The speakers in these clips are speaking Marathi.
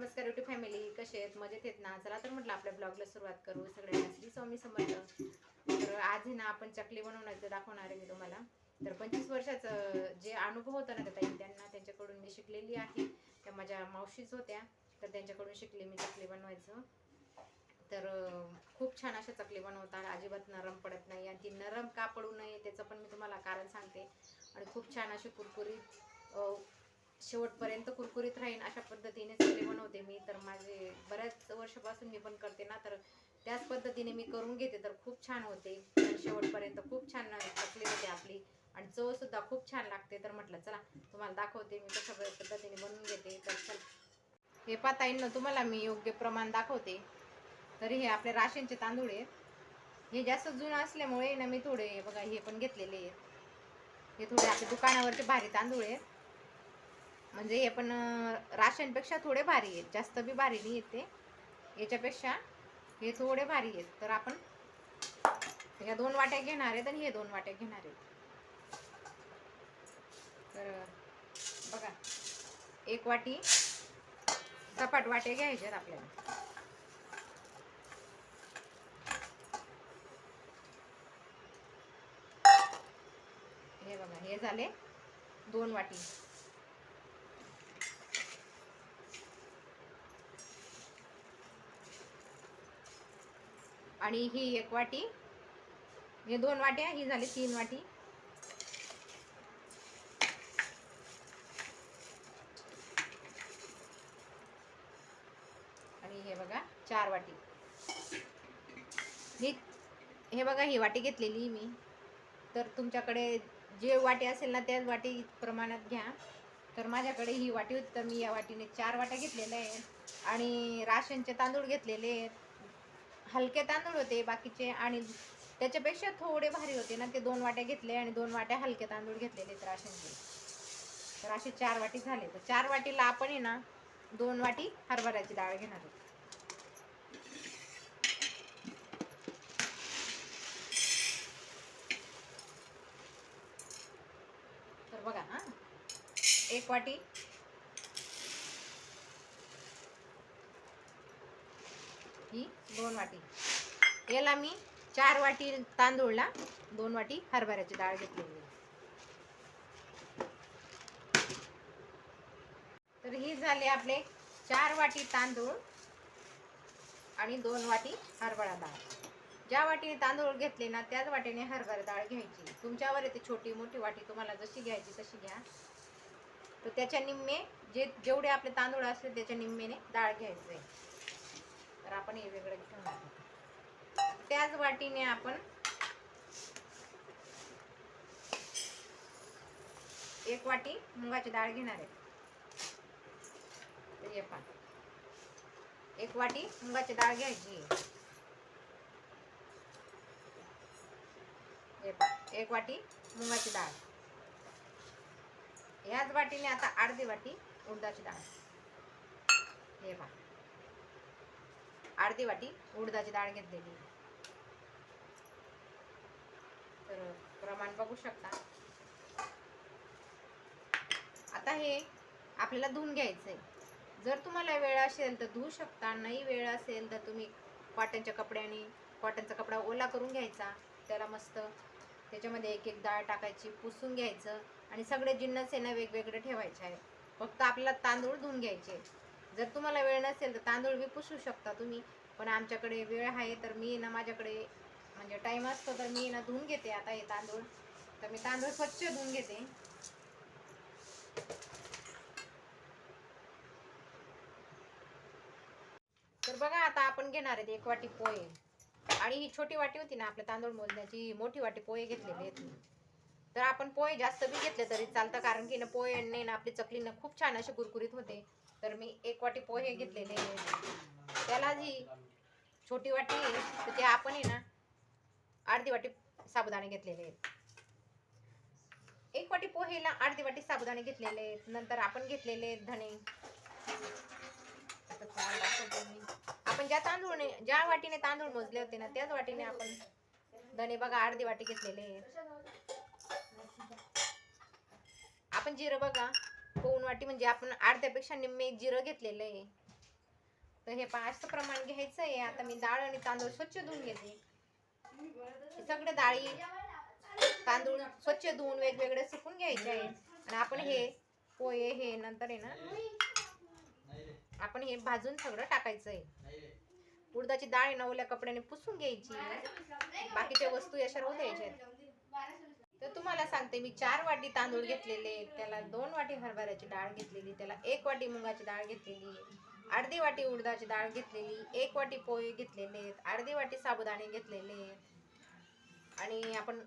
नमस्कार युट्यूब फॅमिली कसे आहेत? मजेत आहेत ना? चला तर म्हटलं आपल्या ब्लॉगला सुरुवात करू. सगळ्यांना श्री स्वामी समर्थ. तर आज आहे ना आपण चकली बनवण्याचं दाखवणार आहे मी तुम्हाला. तर पंचवीस वर्षाचं जे अनुभव होता ना त्या ताई त्यांना त्यांच्याकडून मी शिकलेली आहे. त्या माझ्या मावशीच होत्या तर त्यांच्याकडून शिकले मी चकली बनवायचं. तर खूप छान अशा चकली बनवतात. अजिबात नरम पडत नाही आणि ती नरम का पडू नये त्याचं पण मी तुम्हाला कारण सांगते. आणि खूप छान अशी कुरकुरीत शेवटपर्यंत कुरकुरीत राहीन अशा पद्धतीने सगळे बनवते मी. तर माझे बऱ्याच वर्षापासून मी पण करते ना तर त्याच पद्धतीने मी करून घेते. तर खूप छान होते. आणि शेवटपर्यंत खूप छान चकली होते आपली. आणि चव सुद्धा खूप छान लागते. तर म्हटलं चला तुम्हाला दाखवते मी कशा पद्धतीने बनवून घेते. तर चल. हे पाहता येईल ना तुम्हाला मी योग्य प्रमाण दाखवते. तर हे आपले राशनचे तांदूळ आहेत. हे जास्त जुनं असल्यामुळे ना मी थोडे बघा हे पण घेतलेले आहेत. हे थोडे आपले दुकानावरचे भारी तांदूळ आहेत. म्हणजे हे पण राशनपेक्षा थोडे भारी आहेत. जास्त बी भारी नाही येते याच्यापेक्षा हे थोडे भारी आहेत. तर आपण ह्या दोन वाट्या घेणार आहेत आणि हे दोन वाट्या घेणार आहेत. तर बघा एक वाटी सपाट वाटे घ्यायचे आपल्याला. हे बघा हे झाले दोन वाटी. आणि ही एक वाटी. हे दोन वाट्या ही झाली तीन वाटी. आणि हे बघा चार वाटी. मी हे बघा ही वाटी घेतलेली मी. तर तुमच्याकडे जे वाटी असेल ना त्याच वाटी प्रमाणात घ्या. तर माझ्याकडे ही वाटी होती तर मी या वाटीने चार वाट्या घेतलेल्या आहेत. आणि राशनचे तांदूळ घेतलेले आहेत. हलके तांदूळ होते बाकीचे आणि त्याच्यापेक्षा थोडे भारी होते ना ते दोन वाट्या घेतले आणि दोन वाट्या हलके तांदूळ घेतलेले तर राशनचे तर असे चार वाटी झाले. तर चार वाटीला आपण आहे ना दोन वाटी हरभऱ्याची डाळ घेणार आहोत. तर बघा हा. एक वाटी ही दोन वाटी. याला मी चार वाटी तांदूळला दोन वाटी हरभऱ्याची डाळ घेतलेली तर ही झाले आपले चार वाटी तांदूळ आणि दोन वाटी हरभरा डाळ. ज्या वाटीने तांदूळ घेतले ना त्याच वाटीने हरभरा डाळ घ्यायची. तुमच्यावर येते छोटी मोठी वाटी तुम्हाला जशी घ्यायची तशी घ्या. तर त्याच्या निम्मे जे जेवढे आपले तांदूळ असले त्याच्या निम्मेने डाळ घ्यायचे. तर आपण हे वेगळं घेऊन त्याच वाटीने आपण एक वाटी मुगाची डाळ घेणार आहे. तर एक वाटी मुगाची डाळ घ्यायची. एक वाटी मुगाची डाळ. ह्याच वाटीने आता अर्धी वाटी उडदाची डाळ. हे पहा. अर्धी वाटी उडदाची डाळ घेतलेली. तर प्रमाण बघू शकता. आता हे आपल्याला धुवून घ्यायचंय. जर तुम्हाला वेळ असेल तर धुवू शकता नाही वेळ असेल तर तुम्ही कॉटनच्या कपड्याने कॉटनचा कपडा ओला करून घ्यायचा त्याला मस्त त्याच्यामध्ये एक एक डाळ टाकायची पुसून घ्यायचं आणि सगळे जिन्नस आहे ना वेगवेगळे ठेवायचे आहे फक्त आपल्याला तांदूळ धुवून घ्यायचे जर तुम्हाला वेळ नसेल तर तांदूळ बी पुसू शकता तुम्ही पण आमच्याकडे वेळ आहे तर मी ना माझ्याकडे म्हणजे टाईम असतो तर मी ना धुवून घेते आता हे तांदूळ. तर मी तांदूळ स्वच्छ धुवून घेते. तर बघा आता आपण घेणार आहेत एक वाटी पोहे. आणि ही छोटी वाटी होती ना आपल्या तांदूळ मोजण्याची ही मोठी वाटी पोहे घेतलेले आहेत तर आपण पोहे जास्त बी घेतले तरी चालतं कारण की ना पोहे ना आपली चकली ना खूप छान अशी कुरकुरीत होते. तर मी एक वाटी पोहे घेतलेले. त्याला जी छोटी वाटी तर ते आपण आहे ना अर्धी वाटी साबुदाणे घेतलेले आहेत. एक वाटी पोहेला अर्धी वाटी साबुदाणे घेतलेले आहेत. नंतर आपण घेतलेले धणे. आपण ज्या तांदूळने ज्या वाटीने तांदूळ मोजले होते ना त्याच वाटीने आपण धणे बघा अर्धी वाटी घेतलेले आहेत. आपण जिरं बघा. पोन वाटी म्हणजे आपण अर्ध्यापेक्षा निम्मे जिरं घेतलेलं आहे. तर हे पाचचं प्रमाण घ्यायचं आहे. आता मी डाळ आणि तांदूळ स्वच्छ धुवून घेते. सगळे डाळी तांदूळ स्वच्छ धुवून वेगवेगळे सुकून घ्यायचे आहे. आणि आपण हे पोहे हे नंतर आहे ना आपण हे भाजून सगळं टाकायचं आहे. उडदाची डाळ नवल्या ओल्या कपड्याने पुसून घ्यायची. बाकीच्या वस्तू अशा राहू द्यायच्या तर तुम्हाला सांगते मी चार वाटी तांदूळ घेतलेले त्याला दोन वाटी हरभऱ्याची डाळ घेतलेली त्याला एक वाटी मुगाची डाळ घेतलेली अर्धी वाटी उडदाची डाळ घेतलेली एक वाटी पोहे घेतलेले अर्धी वाटी साबुदाणे घेतलेले आणि आपण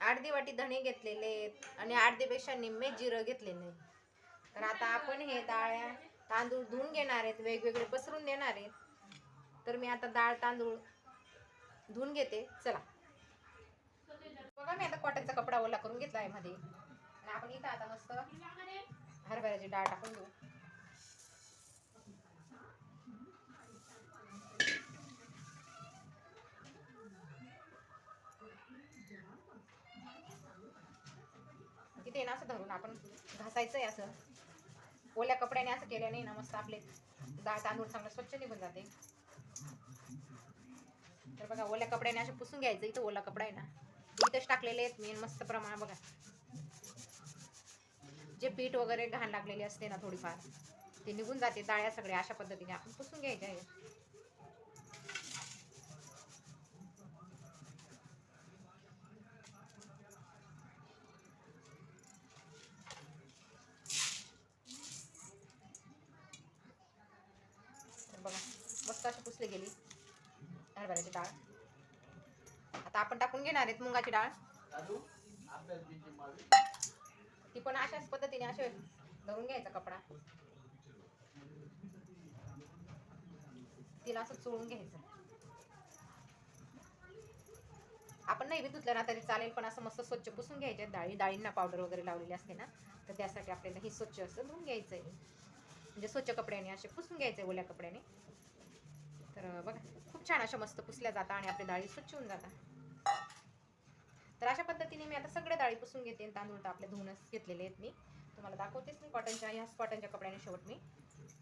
अर्धी वाटी धणे घेतलेले आणि अर्धीपेक्षा निम्मे जिरं घेतलेले. तर आता आपण हे डाळ्या तांदूळ धुवून घेणार आहेत वेगवेगळे पसरून देणार आहेत. तर मी आता डाळ तांदूळ धुवून घेते. चला. बघा मी आता कॉटनचा कपडा ओला करून घेतला आहे मध्ये. आणि आपण इथं आता मस्त हरभऱ्याची डाळ टाकून घेऊ तिथे ना असं धरून आपण घासायचंय असं. ओल्या कपड्याने असं केलं नाही ना मस्त आपले डाळ तांदूळ चांगलं स्वच्छ निघून जाते. तर बघा ओल्या कपड्याने असे पुसून घ्यायचं. इथं ओला कपडा आहे ना. इथंच टाकलेले आहेत मी मस्त प्रमाण बघा. जे पीठ वगैरे घाण लागलेली असते ना थोडीफार ते निघून जाते डाळ्या सगळ्या अशा पद्धतीने. आपण पुसून घ्यायचे आहे तर बघा मस्त अशी पुसली गेली हरभऱ्याची डाळ आता आपण टाकून घेणार आहेत मुगाची डाळ. ती पण अशाच पद्धतीने असे धरून घ्यायचा कपडा. तिला असं चोळून घ्यायचं. आपण नाही बी धुतलं ना तरी चालेल पण असं मस्त स्वच्छ पुसून घ्यायचे. डाळी डाळींना पावडर वगैरे लावलेली असते ना तर त्यासाठी आपल्याला हे स्वच्छ असं धुवून घ्यायचं आहे म्हणजे स्वच्छ कपड्याने असे पुसून घ्यायचे ओल्या कपड्याने. तर बघा खूप छान अशा मस्त पुसल्या जातात आणि आपल्या डाळी स्वच्छ होऊन जातात. तर अशा पद्धतीने मी आता सगळ्या डाळी पुसून घेते आणि तांदूळ तर आपले धुवूनच घेतलेले आहेत मी. तुम्हाला दाखवतेच मी कॉटनच्या ह्याच कॉटनच्या कपड्याने शेवट मी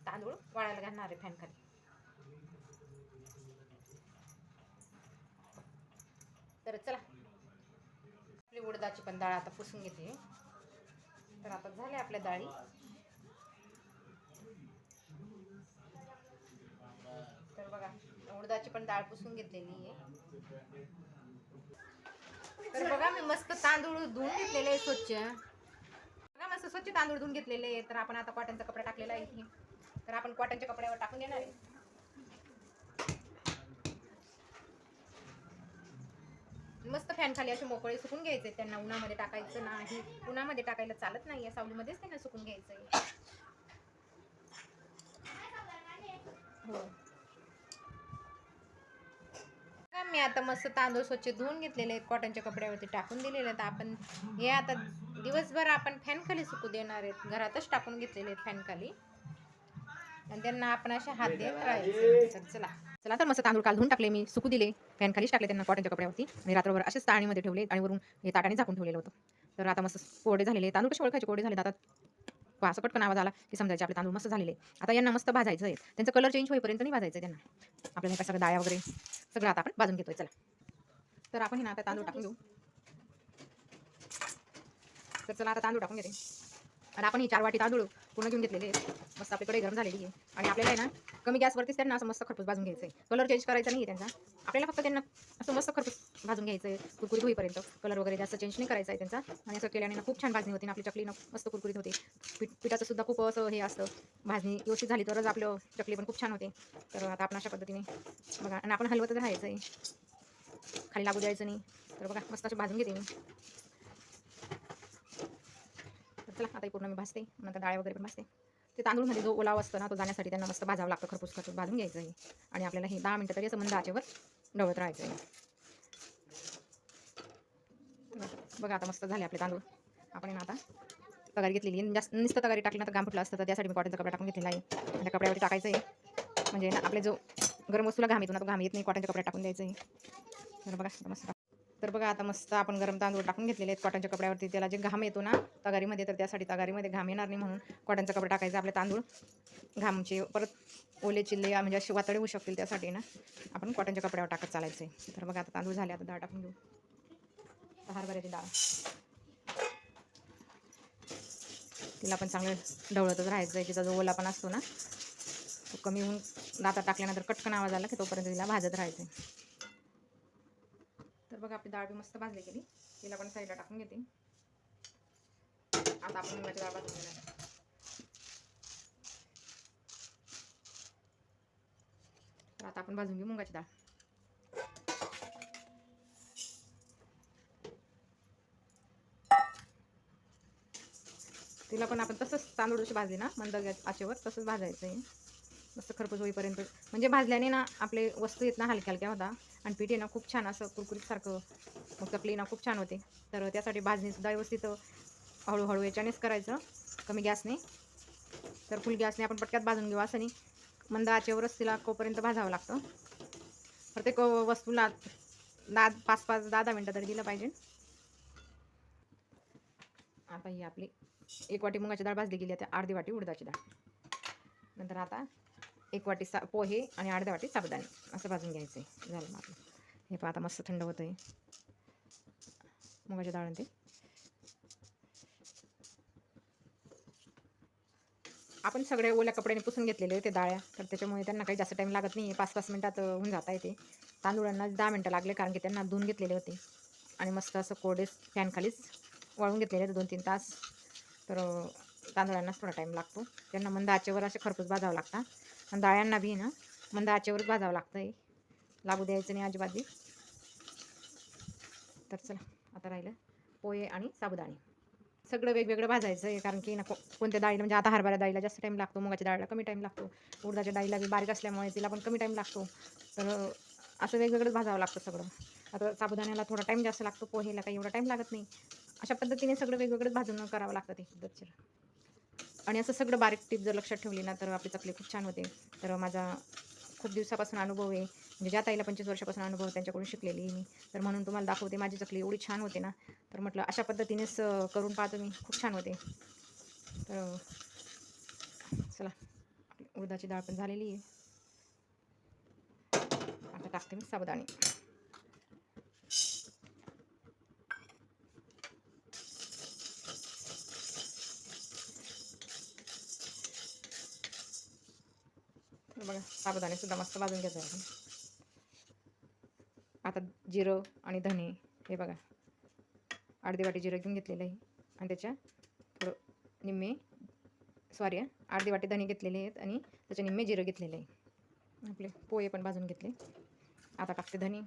तांदूळ वाळायला घालणार आहे फॅनखाली तर चला. आपली उडदाची पण डाळ आता पुसून घेते. तर आता झाल्या आपल्या डाळी. तर बघा उडदाची पण डाळ पुसून घेतलेली आहे. मस्त तांदूळ धुवून घेतलेले आहे स्वच्छ. बघा मस्त स्वच्छ तांदूळ धुवून घेतलेले आहे तर आपण आता कॉटनचा कपडा टाकलेला आहे इथे. तर आपण कॉटनच्या कपड्यावर टाकून देणार आहे. मस्त फॅन खाली असे मोकळे सुकून घ्यायचे त्यांना उन्हामध्ये टाकायचं नाही. उन्हामध्ये टाकायला चालत नाही. सावलीमध्येच त्यांना सुकून घ्यायचं आहे. हो. मी आता मस्त तांदूळ स्वच्छ धुवून घेतलेले आहेत. कॉटनच्या कपड्यावरती टाकून दिलेले आहेत. आपण हे आता दिवसभर आपण फॅन खाली सुकू देणार आहेत. घरातच टाकून घेतलेले आहेत फॅन खाली. आणि त्यांना आपण असे हात देत राहायचे. चला. चला तर मस्त तांदूळ काल धुवून टाकले. मी सुकू दिले. फॅन खालीच टाकले त्यांना कॉटनच्या कपड्यावरती. आणि रात्रभर असेच ताणीमध्ये ठेवले आणि वरून हे ताटाने झाकून ठेवलेलं होतं. तर आता मस्त कोरडे झालेले तांदूळ कसे ओळखायचे? कोरडे झाले आता. असं पटकन आवाज आला की समजायचे आपले तांदूळ मस्त झालेले आता यांना मस्त भाजायचं आहे. त्यांचं कलर चेंज होईपर्यंत नाही भाजायचं त्यांना. आपल्याला काय सगळं डाळ्या वगैरे सगळं आता आपण भाजून घेतोय चला. तर आपण हे ना आता तांदूळ टाकून घेऊ. तर चला आता तांदूळ टाकून घेते. आणि आपण ही चार वाटी तांदूळ पूर्ण घेऊन घेतलेले आहेत. मस्त आपल्याकडे गरम झालेली आहे. आणि आपल्याला आहे ना कमी गॅसवरतीच त्यांना असं मस्त खरपूस भाजून घ्यायचं आहे कलर चेंज करायचा नाही आहे त्यांचा. आपल्याला फक्त त्यांना असं मस्त खरपूस भाजून घ्यायचं आहे कुरकुरीत होईपर्यंत. कलर वगैरे जास्त चेंज नाही करायचा आहे त्यांचा. आणि असं केल्याने ना खूप छान भाजणी होती आपली चकली मस्त कुरकुरीत होते. पीठ पिठाचं सुद्धा खूप असं हे असतं. भाजणी व्यवस्थित झाली तरच आपलं चकली पण खूप छान होते. तर आता आपण अशा पद्धतीने बघा आणि आपण हलवतच राहायचं आहे खाली लागू द्यायचं नाही. तर बघा मस्त असं भाजून घेते मी. चला आता पूर्ण मी भाजते. नंतर डाळ वगैरे पण भाजते. ते तांदूळमध्ये जो ओलाव असतो ना तो जाण्यासाठी त्यांना मस्त भाजावं लागतं खरपूस खरपूस भाजून घ्यायचं आहे आणि आपल्याला हे दहा मिनटं तरी असं मंद आचेवर ढवळत राहायचं आहे बघा आता मस्त झाले आपले तांदूळ. आपण आहे ना आता तगारी घेतलेली जास्त नुसतं तगारी टाकली ना तर घाम फुटलं असतं तर त्यासाठी मी कॉटनचा कपडा टाकून घेतलेला आहे. आणि त्या कपड्यावरती टाकायचं आहे म्हणजे ना आपले जो गरम वस्तूला घाम येतो ना तो घाम येत नाही. कॉटनच्या कपड्यात टाकून द्यायचं आहे तर बघा मस्त तर बघा आता मस्त आपण गरम तांदूळ टाकून घेतलेले आहेत कॉटनच्या कपड्यावरती. त्याला जे घाम येतो ना तगारीमध्ये तर त्यासाठी तगारीमध्ये घाम येणार नाही म्हणून कॉटनचा कपडा टाकायचा आपले तांदूळ. घामचे परत ओले चिल्ले म्हणजे असे वातळे होऊ शकतील त्यासाठी ना. आपण कॉटनच्या कपड्यावर टाकत चालायचं आहे. तर बघा आता तांदूळ झाले आता डाळ टाकून घेऊ. हरभऱ्याची डाळ. तिला पण चांगलं ढवळतच राहायचं आहे तिचा जो ओला पण असतो ना तो कमी होऊन दाता टाकल्यानंतर कटकन आवाज आला की तोपर्यंत तिला भाजत राहायचं आहे तर बघा आपली डाळ बी मस्त भाजली गेली. तिला पण साईडला टाकून घेते. आता आपण मुगाची डाळ भाजून घेणार आहे. तर आता आपण भाजून घेऊ मुगाची डाळ. तिला पण आपण तसंच तांदूळ जशी भाजली ना मंद गॅस आचेवर तसंच भाजायचं आहे मस्त खरपूस होईपर्यंत. म्हणजे भाजल्याने ना आपले वस्तू येत ना हलक्या हलक्या होता. आणि पीठ आहे ना खूप छान असं कुरकुरीतसारखं. मग चकली ना खूप छान होते. तर त्यासाठी भाजणीसुद्धा व्यवस्थित हळूहळू याच्यानेच करायचं. कमी गॅसने. तर फुल गॅसने आपण पटक्यात भाजून घेऊ असं नाही. मंद आचेवरच तिला कोपर्यंत भाजावं लागतं. प्रत्येक वस्तूला दहा पाच पाच दहा दहा मिनटं तरी दिलं पाहिजे. आता ही आपली एक वाटी मुगाची डाळ भाजली गेली. आता अर्धी वाटी उडदाची डाळ. नंतर आता एक वाटी सा पोहे आणि अर्ध्या वाटी साबुदाणे. असं भाजून घ्यायचं आहे झालं मग हे पण आता मस्त थंड होतं आहे मुगाच्या डाळ ते आपण सगळे ओल्या कपड्याने पुसून घेतलेले होते डाळ्या. तर त्याच्यामुळे त्यांना काही जास्त टाईम लागत नाही पाच पाच मिनटात होऊन जाता येते तांदूळांना दहा मिनटं लागले कारण की त्यांना धुवून घेतलेले होते. आणि मस्त असं कोरडे फॅनखालीच वाळून घेतलेले होते दोन तीन तास. तर तांदळांनाच थोडा टाईम लागतो. त्यांना मंद आचेवर असे खरपूस बाजावं लागतात. आणि डाळ्यांना बी ना मंद आचेवरच भाजावं लागतं आहे लागू द्यायचं नाही अजिबात बी. तर चला आता राहिलं पोहे आणि साबुदाणे. सगळं वेगवेगळं भाजायचं आहे कारण की ना को- कोणत्या डाळीला म्हणजे आता हरभरा डाळीला जास्त टाईम लागतो मुगाच्या डाळीला कमी टाईम लागतो उडदाच्या डाळीला बी बारीक असल्यामुळे तिला पण कमी टाईम लागतो. तर असं वेगवेगळंच भाजावं लागतं सगळं. आता साबुदाण्याला थोडा टाईम जास्त लागतो पोहेला काही एवढा टाईम लागत नाही. अशा पद्धतीने सगळं वेगवेगळंच भाजून करावं लागतं ते दरचर आणि असं सगळं बारीक टीप जर लक्षात ठेवली ना तर आपली चकली खूप छान होते. तर माझा खूप दिवसापासून अनुभव आहे. म्हणजे ज्या ताईला पंचवीस वर्षापासून अनुभव आहे, त्यांच्याकडून शिकलेली आहे मी. तर म्हणून तुम्हाला दाखवते माझी चकली एवढी छान होते ना. तर म्हटलं अशा पद्धतीनेच करून पाहतो मी. खूप छान होते. तर चला उदाची उडदाची डाळ पण झालेली आहे. आता टाकते मी साबुदाणे. बघा साबुदाणे सुद्धा मस्त भाजून घ्यायचं आहे आता जिरं आणि धने हे बघा अर्धी वाटी जिरं घेऊन घेतलेलं आहे. आणि त्याच्या थोडं निम्मे सॉरी अर्धी वाटी धने घेतलेले आहेत आणि त्याच्या निम्मे जिरं घेतलेलं आहे. आपले पोहे पण भाजून घेतले. आता टाकते धने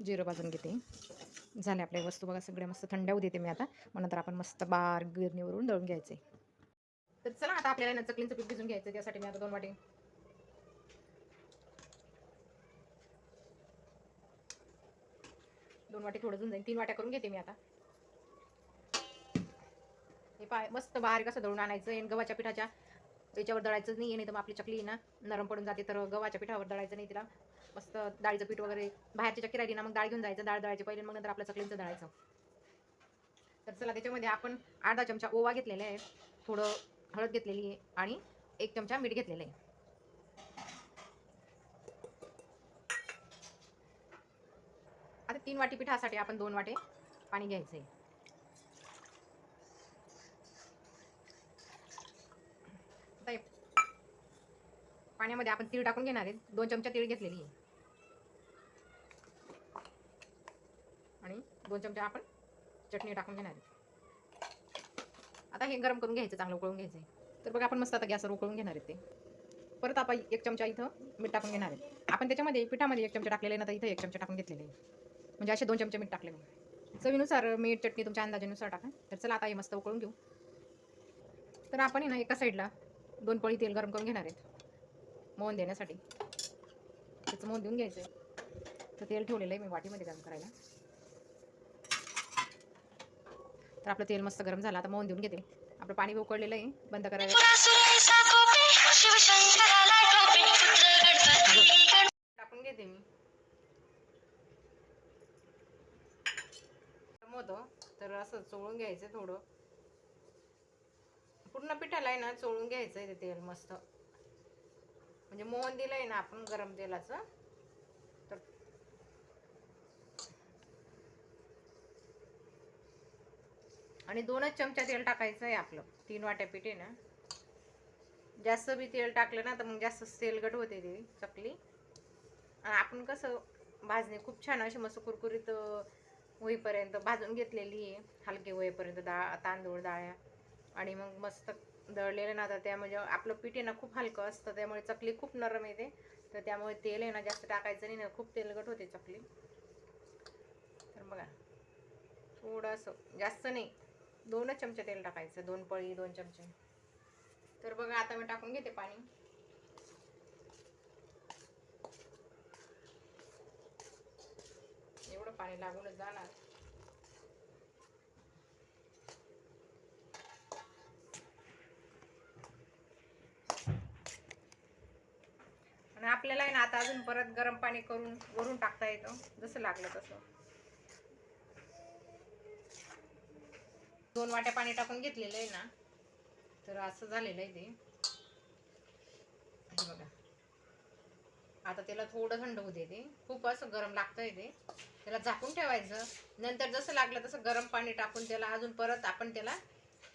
जिरं भाजून घेते. झाले आपल्या वस्तू बघा सगळ्या मस्त थंड होऊ देते मी आता. मग नंतर आपण मस्त बार गिरणीवरून दळून घ्यायचे. तर चला आता आपल्याला चकलींचं पीठ भिजून घ्यायचं त्यासाठी मी आता दोन वाटी दोन वाटी थोडं जाईल तीन वाट्या करून घेते मी आता. हे पाय मस्त बारीक असं दळून आणायचं गव्हाच्या पिठाच्या. याच्यावर दळायचं नाही नाही तर मग आपली चकली ना नरम पडून जाते. तर गव्हाच्या पिठावर दळायचं नाही तिला. मस्त डाळीचं पीठ वगैरे बाहेरची चक्की राहिली ना मग डाळ घेऊन जायचं डाळ दळायची पहिले मग नंतर आपल्या चकलींचं दळायचं. तर चला त्याच्यामध्ये आपण अर्धा चमचा ओवा घेतलेला आहे थोडं हळद घेतलेली आहे आणि एक चमचा मीठ घेतलेलं आहे. आता तीन वाटी पिठासाठी आपण दोन वाटे पाणी घ्यायचं आहे पाण्यामध्ये आपण तीळ टाकून घेणार आहे. दोन चमचा तीळ घेतलेली आहे आणि दोन चमचा आपण चटणी टाकून घेणार आहे. आता हे गरम करून घ्यायचं चांगलं उकळून घ्यायचं आहे तर बघा आपण मस्त आता गॅसवर उकळून घेणार आहेत ते. परत आपण एक चमचा इथं मीठ टाकून घेणार आहे. आपण त्याच्यामध्ये पिठामध्ये एक चमचा टाकलेलं आहे ना तर इथं एक चमचा टाकून घेतलेले आहे. म्हणजे असे दोन चमचे मीठ टाकले मी चवीनुसार मीठ चटणी तुमच्या अंदाजानुसार टाका. तर चला आता हे मस्त उकळून घेऊ. तर आपण ना एका साईडला दोन पळी तेल गरम करून घेणार आहेत. मोहन देण्यासाठी. त्याचं मोहन देऊन घ्यायचं आहे तर तेल ठेवलेलं आहे मी वाटीमध्ये गरम करायला. तर आपलं तेल मस्त गरम झालं आता मोहन देऊन घेते. आपलं पाणी बी उकळलेलं आहे बंद करायला. टाकून घेते मी. होतो तर असं चोळून घ्यायचं थोडं. पूर्ण पिठाला आहे ना चोळून घ्यायचं आहे ते तेल मस्त. म्हणजे मोहन दिलंय ना आपण गरम तेलाचं. आणि दोनच चमचा तेल टाकायचं आहे आपलं. तीन वाट्या पीठ आहे ना. जास्त बी तेल टाकलं ना तर मग जास्त तेलगट होते ती चकली. आणि आपण कसं भाजणे खूप छान अशी मस्त कुरकुरीत होईपर्यंत भाजून घेतलेली आहे. हलके होईपर्यंत डाळ तांदूळ डाळ्या. आणि मग मस्त दळलेलं ना तर त्यामुळे म्हणजे आपलं पीठ आहे ना खूप हलकं असतं. त्यामुळे चकली खूप नरम येते. तर त्यामुळे तेल आहे ना जास्त टाकायचं नाही ना खूप तेलगट होते चकली. तर बघा थोडंसं जास्त नाही. दोनच चमचे तेल टाकायचं दोन पळी दोन चमचे. तर बघा आता मी टाकून घेते पाणी. एवढं पाणी लागूनच जाणार. आणि आपल्याला आहे ना आता अजून परत गरम पाणी करून वरून टाकता येतं जसं लागलं तसं. दोन वाट्या पाणी टाकून घेतलेलं आहे ना तर असं झालेलं आहे ते. बघा. आता त्याला थोडं थंड होऊ दे ते. खूप असं गरम लागतंय ते. त्याला झाकून ठेवायचं. नंतर जसं लागलं तसं गरम पाणी टाकून त्याला अजून परत आपण त्याला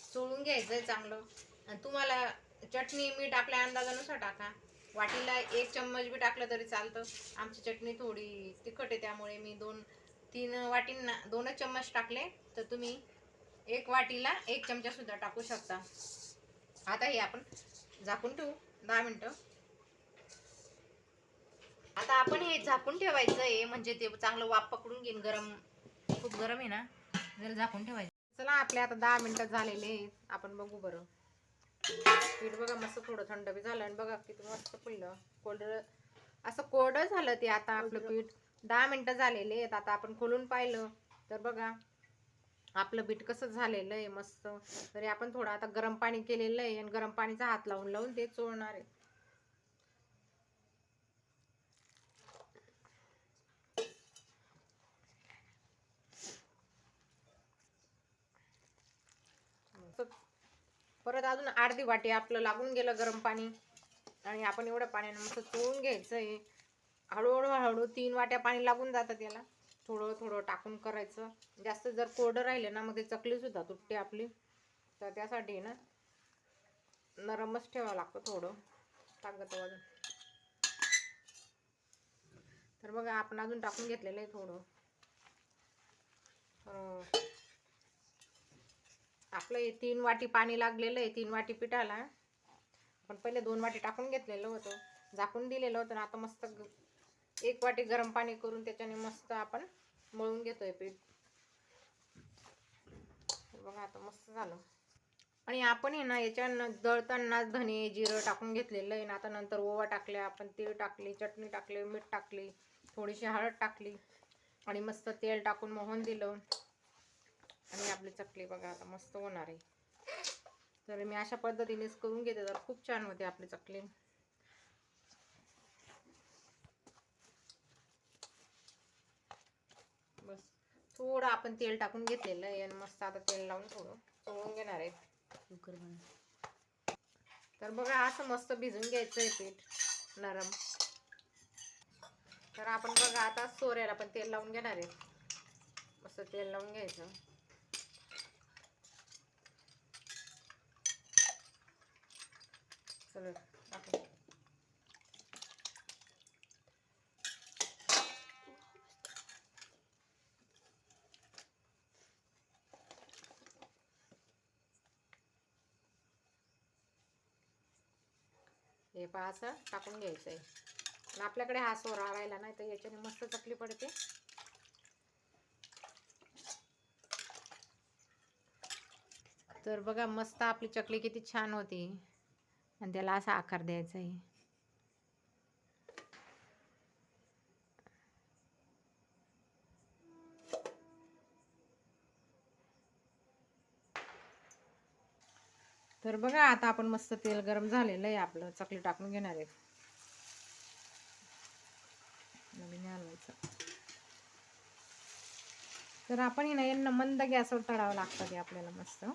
चोळून घ्यायचंय चांगलं. आणि तुम्हाला चटणी मीठ आपल्या अंदाजानुसार टाका. वाटीला एक चम्मच बी टाकलं तरी चालतं. आमची चटणी थोडी तिखट आहे त्यामुळे मी दोन तीन वाटींना दोनच चम्मच टाकले. तर तुम्ही एक वाटीला एक चमचा सुद्धा टाकू शकता. आता हे आपण झाकून ठेवू. दहा मिनटं. आता आपण हे झाकून ठेवायचं आहे. म्हणजे ते चांगलं वाफ पकडून घेईन. गरम खूप गरम आहे ना. जर झाकून ठेवायचं. चला आपले आता दहा मिनटं झालेले आहेत. आपण बघू बरं. पीठ बघा मस्त थोडं थंड बी झालं. आणि बघा किती मस्त फुललं. कोरडं असं कोरडं झालं ते आता आपलं पीठ. दहा मिनटं झालेले आहेत. आता आपण खोलून पाहिलं. तर बघा. आपलं बीट कसं झालेलं आहे मस्त. तरी आपण थोडं आता गरम पाणी केलेलं आहे आणि गरम पाणीचा हात लावून लावून ते चोळणार आहे. परत अजून अर्धी वाटी आपलं लागून गेलं गरम पाणी. आणि आपण एवढ्या पाण्यानं मस्त चोळून घ्यायचं आहे. हळूहळू हळूहळू तीन वाट्या पाणी लागून जातं त्याला. थोडं थोडं टाकून करायचं. जास्त जर कोरडं राहिलं ना मग ते चकलीसुद्धा तुटते आपली. तर त्यासाठी ना नरमच ठेवावं लागतं थोडं. ताकद वाजून तर बघा आपण अजून टाकून घेतलेलं आहे थोडं. आपलं हे तीन वाटी पाणी लागलेलं आहे तीन वाटी पिठाला. आपण पहिले दोन वाटी टाकून घेतलेलं होतं. झाकून दिलेलं होतं आता मस्त एक वाटी गरम पाणी करून त्याच्याने मस्त आपण मळून घेतोय पीठ. बघा आता मस्त झालं. आणि आपण आहे ना याच्या दळतानाच दळताना धने जिरं टाकून घेतलेलं आहे ना आता नंतर ओवा टाकल्या आपण तीळ टाकली चटणी टाकली मीठ टाकली थोडीशी हळद टाकली आणि मस्त तेल टाकून मोहन दिलं. आणि आपली चकली बघा आता मस्त होणार आहे. तर मी अशा पद्धतीनेच करून घेते तर खूप छान होते आपली चकली. थोडं आपण तेल टाकून घेतलेलं आहे आणि मस्त आता तेल लावून थोडं चोळून घेणार आहे. तर बघा असं मस्त भिजून घ्यायचं आहे पीठ नरम. तर आपण बघा आता सोऱ्याला पण तेल लावून घेणार आहे. मस्त तेल लावून घ्यायचं. चला टाकू. हे पहा असं टाकून घ्यायचं आहे आणि आपल्याकडे हा सोरा राहिला नाही तर याच्याने मस्त चकली पडते. तर बघा मस्त आपली चकली किती छान होती. आणि त्याला असा आकार द्यायचा आहे तर बघा आता आपण मस्त तेल गरम झालेलं आहे आपलं. चकली टाकून घेणार आहे. तर आपण हे ना यांना मंद गॅसवर तळावं लागतं ते आपल्याला मस्त.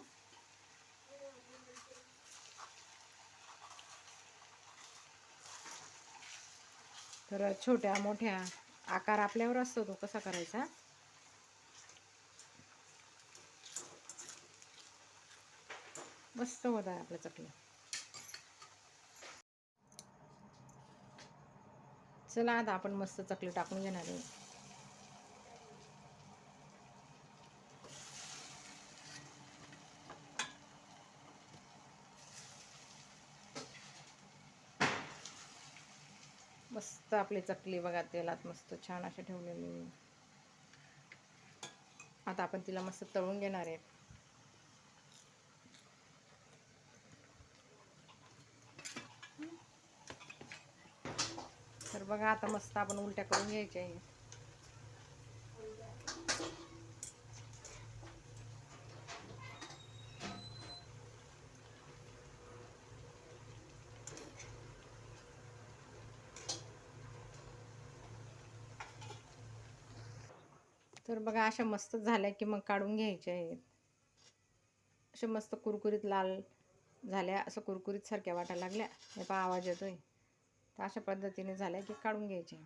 तर छोट्या मोठ्या आकार आपल्यावर असतो तो कसा करायचा? मस्त होत आहे आपल्या चकल्या चला आता आपण मस्त चकली टाकून घेणार आहे. मस्त आपली चकली बघा तेलात मस्त छान अशी ठेवलेली. आता आपण तिला मस्त तळून घेणार आहे. तर बघा आता मस्त आपण उलट्या करून घ्यायच्या आहे. तर बघा अशा मस्त झाल्या की मग काढून घ्यायच्या आहेत. अशा मस्त कुरकुरीत लाल झाल्या असं कुरकुरीत सारख्या वाटायला लागल्या. हे पहा आवाज येतोय. तर अशा पद्धतीने झाल्या की काढून घ्यायचे.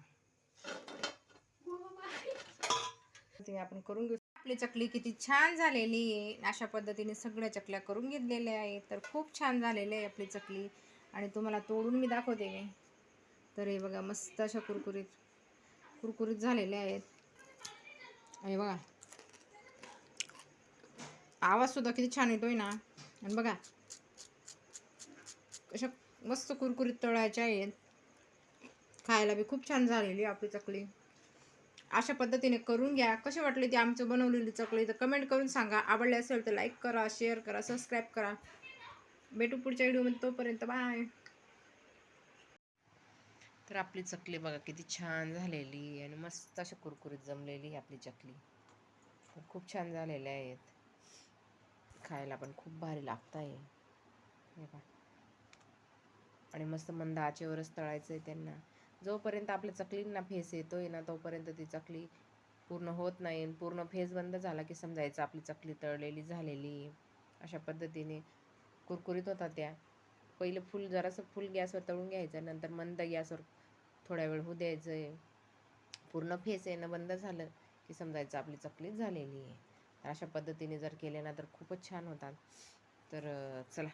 आपण करून घेऊ. आपली चकली किती छान झालेली आहे. अशा पद्धतीने सगळ्या चकल्या करून घेतलेल्या आहेत. तर खूप छान झालेली आहे आपली चकली. आणि तुम्हाला तोडून मी दाखवते मी. तर हे बघा मस्त अशा कुरकुरीत कुरकुरीत झालेल्या आहेत. हे बघा आवाजसुद्धा किती छान येतोय ना. आणि बघा अशा मस्त कुरकुरीत तळायच्या आहेत. खायला बी खूप छान झालेली आहे आपली चकली. अशा पद्धतीने करून घ्या. कशी वाटली ती आमचं बनवलेली चकली तर कमेंट करून सांगा. आवडले असेल तर लाईक करा शेअर करा सबस्क्राईब करा. भेटू पुढच्या व्हिडिओमध्ये तोपर्यंत बाय तर आपली चकली बघा किती छान झालेली आणि मस्त अशी कुरकुरीत जमलेली आपली चकली. खूप छान झालेल्या आहेत. खायला पण खूप भारी लागत आहे हे आणि मस्त मंद आचेवरच तळायचं आहे त्यांना. जोपर्यंत आपल्या चकलींना फेस येतो आहे ना तोपर्यंत ती चकली पूर्ण होत नाही पूर्ण फेस बंद झाला की समजायचं आपली चकली तळलेली झालेली. आहे. अशा पद्धतीने कुरकुरीत होता त्या. पहिलं फुल जरासं फुल गॅसवर तळून घ्यायचं नंतर मंद गॅसवर थोड्या वेळ होऊ द्यायचं आहे पूर्ण फेस येणं बंद झालं की समजायचं आपली चकली झालेली आहे. अशा पद्धतीने जर केले ना तर खूपच छान होतात. तर चला.